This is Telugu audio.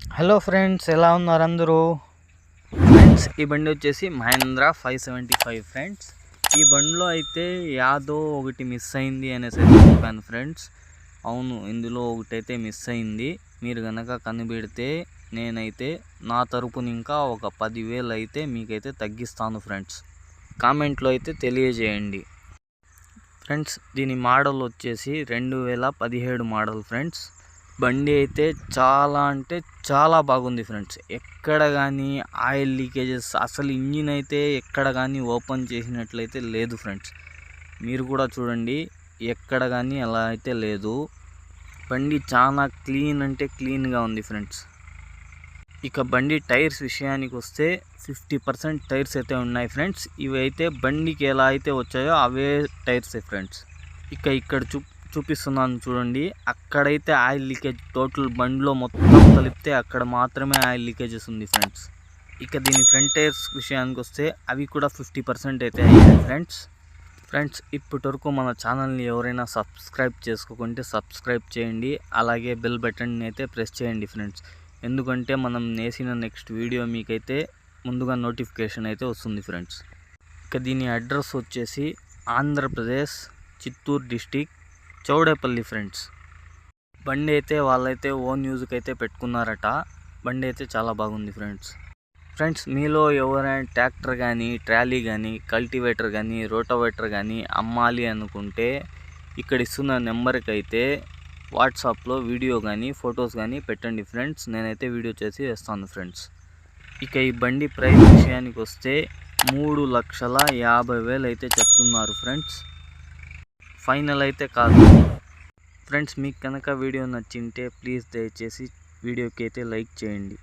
హలో ఫ్రెండ్స్ ఎలా ఉన్నారు అందరూ? ఫ్రెండ్స్ ఈ బండి వచ్చేసి Mahindra five seventy five friends. ఈ బండిలో అయితే యాదో ఒకటి మిస్ అయింది అనేసి అయితే చెప్పాను ఫ్రెండ్స్. అవును ఇందులో ఒకటైతే మిస్ అయింది. మీరు కనుక కనిపెడితే నేనైతే నా తరపున ఇంకా ఒక పదివేలు అయితే మీకైతే తగ్గిస్తాను ఫ్రెండ్స్. కామెంట్లో అయితే తెలియజేయండి. ఫ్రెండ్స్ దీని మోడల్ వచ్చేసి రెండు వేల పదిహేడు మోడల్ ఫ్రెండ్స్. బండి అయితే చాలా అంటే చాలా బాగుంది ఫ్రెండ్స్. ఎక్కడ కానీ ఆయిల్ లీకేజెస్ అసలు ఇంజిన్ అయితే ఎక్కడ కానీ ఓపెన్ చేసినట్లయితే లేదు ఫ్రెండ్స్. మీరు కూడా చూడండి ఎక్కడ కానీ అలా అయితే లేదు. బండి చాలా క్లీన్ అంటే క్లీన్గా ఉంది ఫ్రెండ్స్. ఇక బండి టైర్స్ విషయానికి వస్తే ఫిఫ్టీ పర్సెంట్ టైర్స్ అయితే ఉన్నాయి ఫ్రెండ్స్. ఇవి అయితే బండికి ఎలా అయితే వచ్చాయో అవే టైర్స్ ఫ్రెండ్స్. ఇక ఇక్కడ చూ చూపిస్తున్నాను చూడండి. అక్కడైతే ఆయిల్ లీకేజ్ టోటల్ బండిలో మొత్తం కలిపితే అక్కడ మాత్రమే ఆయిల్ లీకేజెస్ ఉంది ఫ్రెండ్స్. ఇక దీని ఫ్రంట్ టైర్స్ విషయానికి వస్తే అవి కూడా ఫిఫ్టీ పర్సెంట్ అయితే అయ్యాయి ఫ్రెండ్స్. ఫ్రెండ్స్ ఇప్పటి వరకు మన ఛానల్ని ఎవరైనా సబ్స్క్రైబ్ చేసుకోకుంటే సబ్స్క్రైబ్ చేయండి. అలాగే బెల్ బటన్ని అయితే ప్రెస్ చేయండి ఫ్రెండ్స్. ఎందుకంటే మనం నేసిన నెక్స్ట్ వీడియో మీకైతే ముందుగా నోటిఫికేషన్ అయితే వస్తుంది ఫ్రెండ్స్. ఇక దీని అడ్రస్ వచ్చేసి ఆంధ్రప్రదేశ్ చిత్తూరు డిస్టిక్ చౌడేపల్లి ఫ్రెండ్స్. బండి అయితే వాళ్ళైతే ఓన్ యూజ్కి అయితే పెట్టుకున్నారట. బండి అయితే చాలా బాగుంది ఫ్రెండ్స్. ఫ్రెండ్స్ మీలో ఎవరైనా ట్రాక్టర్ కానీ ట్రాలీ కానీ కల్టివేటర్ కానీ రోటోవేటర్ కానీ అమ్మాలి అనుకుంటే ఇక్కడ ఇస్తున్న నెంబర్కి అయితే వాట్సాప్లో వీడియో కానీ ఫొటోస్ కానీ పెట్టండి ఫ్రెండ్స్. నేనైతే వీడియో చేసి వేస్తాను ఫ్రెండ్స్. ఇక ఈ బండి ప్రైస్ విషయానికి వస్తే మూడు లక్షల యాభై వేలు అయితే చెప్తున్నారు ఫ్రెండ్స్. ఫైనల్ అయితే కాదు. ఫ్రెండ్స్ మీకు కనుక వీడియో నచ్చింటే ప్లీజ్ దయచేసి వీడియోకి అయితే లైక్ చేయండి.